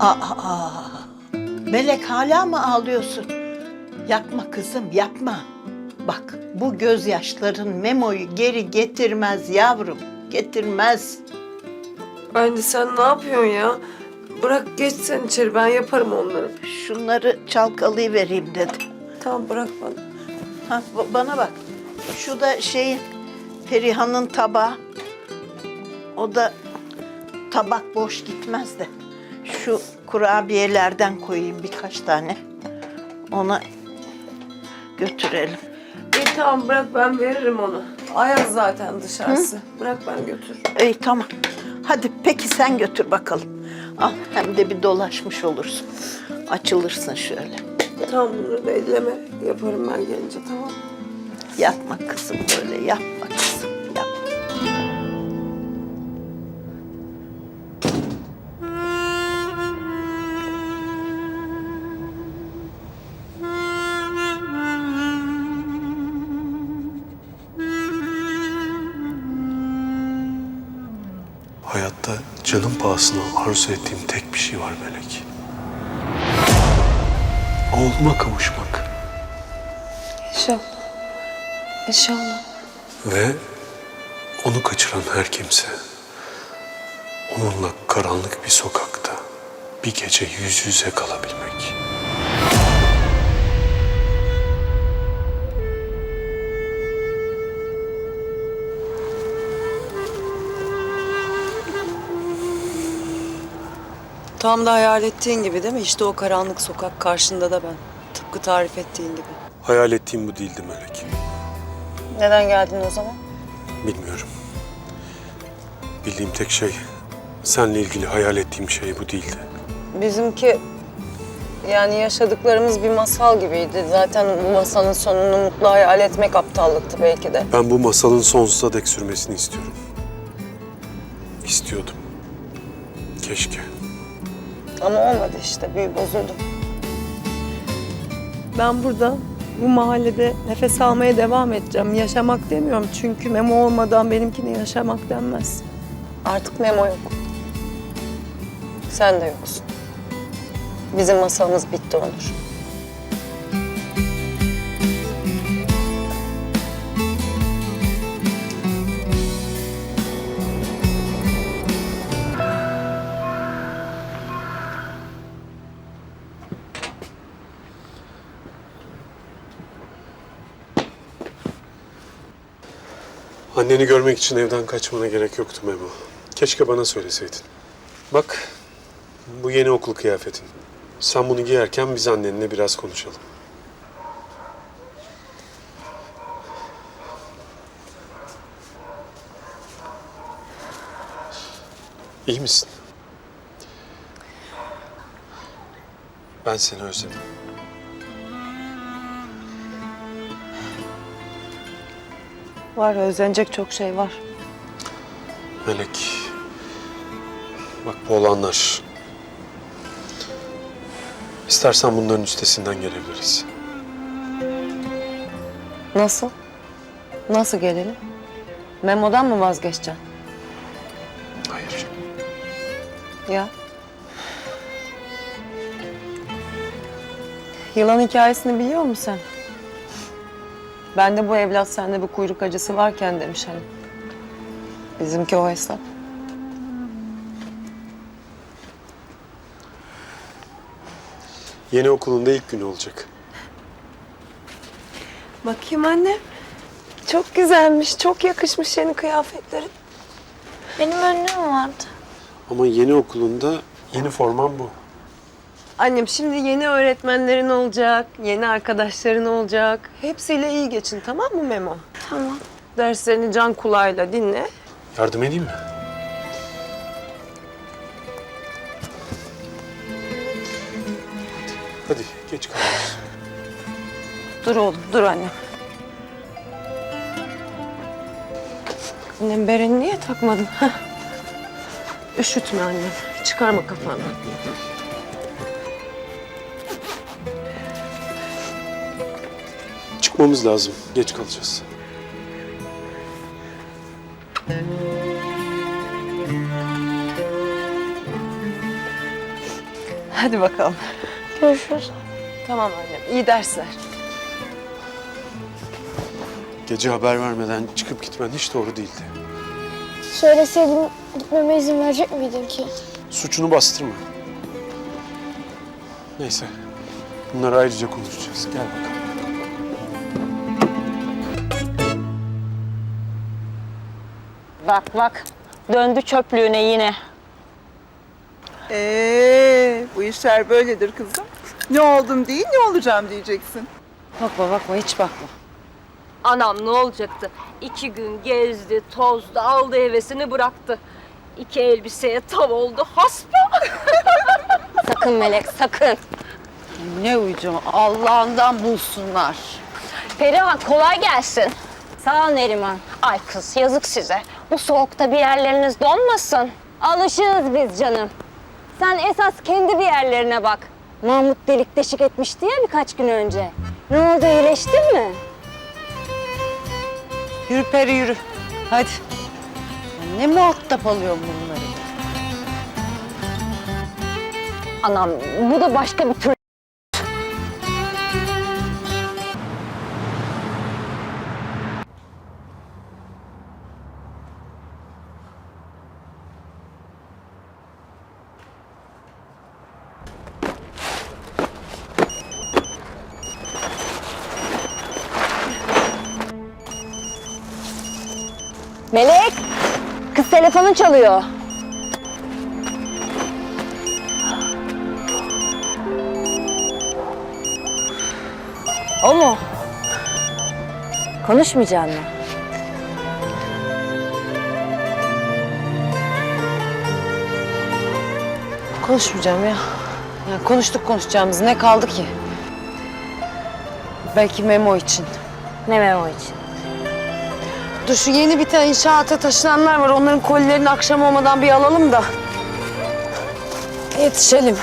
Aa, Melek hala mı ağlıyorsun? Yapma kızım yapma. Bak bu gözyaşların Memo'yu geri getirmez yavrum. Getirmez. Anne sen ne yapıyorsun ya? Bırak geç sen içeri ben yaparım onları. Şunları çalkalayıvereyim dedim. Tamam bırak bana. Ha, ba- bana bak. Şu da şeyin Perihan'ın tabağı. O da tabak boş gitmez de. Şu kurabiyelerden koyayım birkaç tane. Ona götürelim. İyi tamam bırak ben veririm onu. Ayaz zaten dışarısı. Bırak ben götür. İyi tamam. Hadi peki sen götür bakalım. Al hem de bir dolaşmış olursun. Açılırsın şöyle. Tamam bunları da elleme. Yaparım ben gelince tamam. Yapma kızım böyle yapma. Canım pahasına arzu ettiğim tek bir şey var Melek. Oğluma kavuşmak. İnşallah. İnşallah. Ve onu kaçıran her kimse onunla karanlık bir sokakta bir gece yüz yüze kalabilmek. Tam da hayal ettiğin gibi değil mi? İşte o karanlık sokak karşında da ben. Tıpkı tarif ettiğin gibi. Hayal ettiğim bu değildi Melek. Neden geldin o zaman? Bilmiyorum. Bildiğim tek şey seninle ilgili hayal ettiğim şey bu değildi. Bizimki yani yaşadıklarımız bir masal gibiydi. Zaten bu masalın sonunu mutlu hayal etmek aptallıktı belki de. Ben bu masalın sonsuza dek sürmesini istiyorum. İstiyordum. Keşke. Ama olmadı işte. Büyü bozuldu. Ben burada bu mahallede nefes almaya devam edeceğim. Yaşamak demiyorum çünkü Memo olmadan benimkine yaşamak denmez. Artık Memo yok. Sen de yoksun. Bizim masalımız bitti Onur. Anneni görmek için evden kaçmana gerek yoktu Memo. Keşke bana söyleseydin. Bak, bu yeni okul kıyafetin. Sen bunu giyerken biz annenle biraz konuşalım. İyi misin? Ben seni özledim. Var, özlenecek çok şey var. Melek, bak bu olanlar. İstersen bunların üstesinden gelebiliriz. Nasıl? Nasıl gelelim? Memo'dan mı vazgeçeceksin? Hayır. Ya. Yılan hikayesini biliyor musun sen? Ben de bu evlat sende bir kuyruk acısı varken demiş hani. Bizimki o hesap. Yeni okulunda ilk günü olacak. Bakayım anne. Çok güzelmiş, çok yakışmış yeni kıyafetlerin. Benim önlüğüm vardı. Ama yeni okulunda yeni forman bu. Annem şimdi yeni öğretmenlerin olacak, yeni arkadaşların olacak. Hepsiyle iyi geçin tamam mı Memo? Tamam. Derslerini can kulağıyla dinle. Yardım edeyim mi? Hadi geç kalıyoruz. Dur oğlum, dur annem. Annem bereni niye takmadın? Üşütme annem. Çıkarma kafanı. Çıkmamız lazım. Geç kalacağız. Hadi bakalım. Görüşürüz. Tamam annem. İyi dersler. Gece haber vermeden çıkıp gitmen hiç doğru değildi. Söyleseydim gitmeme izin verecek miydin ki? Suçunu bastırma. Neyse. Bunları ayrıca konuşacağız. Gel bakalım. Bak bak. Döndü çöplüğüne yine. Ee, bu işler böyledir kızım. Ne oldum değil, ne olacağım diyeceksin. Bakma bakma hiç bakma. Anam ne olacaktı? İki gün gezdi, tozdu, aldı hevesini bıraktı. İki elbiseye tav oldu, haspa. Sakın Melek sakın. Ne uyucu Allah'ından bulsunlar. Perihan kolay gelsin. Sağ ol Neriman. Ay kız yazık size. Bu soğukta bir yerleriniz donmasın. Alışığız biz canım. Sen esas kendi bir yerlerine bak. Mahmut delik deşik etmişti ya birkaç gün önce. Ne oldu iyileştin mi? Yürü Peri yürü. Hadi. Ne muhatap alıyorum bunları? Anam bu da başka bir tür. Melek, kız telefonun çalıyor. O mu? Konuşmayacak mı? Konuşmayacağım ya. ya. Konuştuk konuşacağımız ne kaldı ki? Belki Memo için. Ne memo için? Dur şu yeni biten inşaata taşınanlar var. Onların kolilerini akşam olmadan bir alalım da. Yetişelim.